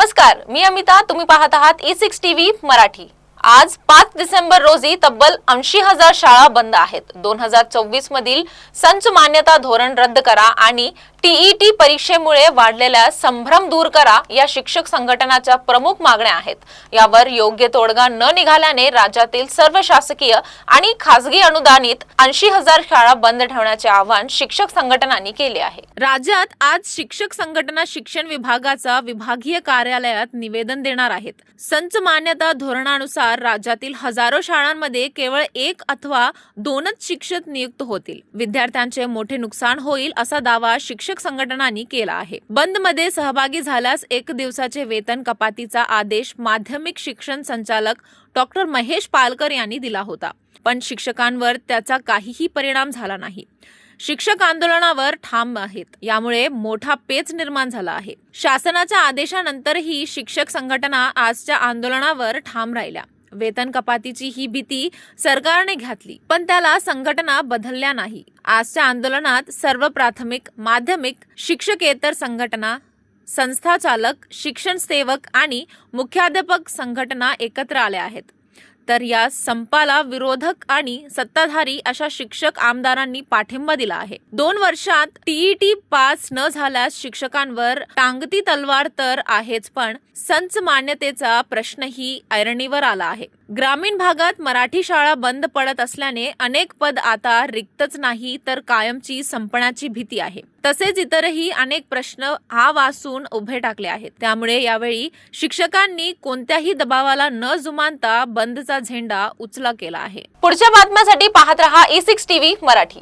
नमस्कार मी अमिता तुम्ही पाहत आहात ई सिक्स टीव्ही मराठी. आज पाच डिसेंबर रोजी तब्बल ऐंशी हजार शाळा बंद आहेत. दोन हजार चोवीस मधील संच मान्यता धोरण रद्द करा आणि टीईटी परीक्षेमुळे वाढलेला संभ्रम दूर करा या शिक्षक संघटनाच्या प्रमुख मागण्या आहेत. यावर योग्य तोडगा न निघाल्याने राज्यातील सर्व शासकीय आणि खासगी अनुदानित ऐंशी हजार शाळा बंद ठेवण्याचे आवाहन शिक्षक संघटनांनी केले आहे. राज्यात आज शिक्षक संघटना शिक्षण विभागाचा विभागीय कार्यालयात निवेदन देणार आहेत. संच मान्यता धोरणानुसार राज्यातील हजारो शाळांमध्ये केवळ एक अथवा दोनच शिक्षक नियुक्त होतील. विद्यार्थ्यांचे मोठे नुकसान होईल असा दावा शिक्षक संघटनांनी केला आहे. बंदमध्ये सहभागी झाल्यास एक दिवसाचे वेतन कपातीचा आदेश माध्यमिक शिक्षण संचालक डॉक्टर महेश पालकर यांनी दिला होता. पण शिक्षकांवर त्याचा काहीही परिणाम झाला नाही. शिक्षक आंदोलनावर ठाम आहेत. यामुळे मोठा पेच निर्माण झाला आहे. शासनाच्या आदेशानंतरही शिक्षक संघटना आजच्या आंदोलनावर ठाम राहिल्या. वेतन कपातीची ही भीती सरकारने घातली पण त्याला संघटना बदलल्या नाही. आजच्या आंदोलनात सर्व प्राथमिक माध्यमिक शिक्षकेतर संघटना संस्थाचालक शिक्षण सेवक आणि मुख्याध्यापक संघटना एकत्र आल्या आहेत. तर या संपाला विरोधक आणि सत्ताधारी अशा शिक्षक आमदारांनी पाठिंबा दिला आहे. दोन वर्षात टीईटी पास न झाल्यास शिक्षकांवर टांगती तलवार तर आहेच पण संच मान्यतेचा प्रश्नही ऐरणीवर आला आहे. ग्रामीण भागात मराठी शाळा बंद पडत असल्याने अनेक पद आता रिक्तच नाही तर कायमची संपण्याची भीती आहे. तसेच इतरही अनेक प्रश्न हा वासून उभे टाकले आहेत. त्यामुळे यावेळी शिक्षकांनी कोणत्याही दबावाला न जुमानता बंदचा झेंडा उचला केला आहे. पुढच्या बातम्यासाठी पाहत रहा ई सिक्स टीव्ही मराठी.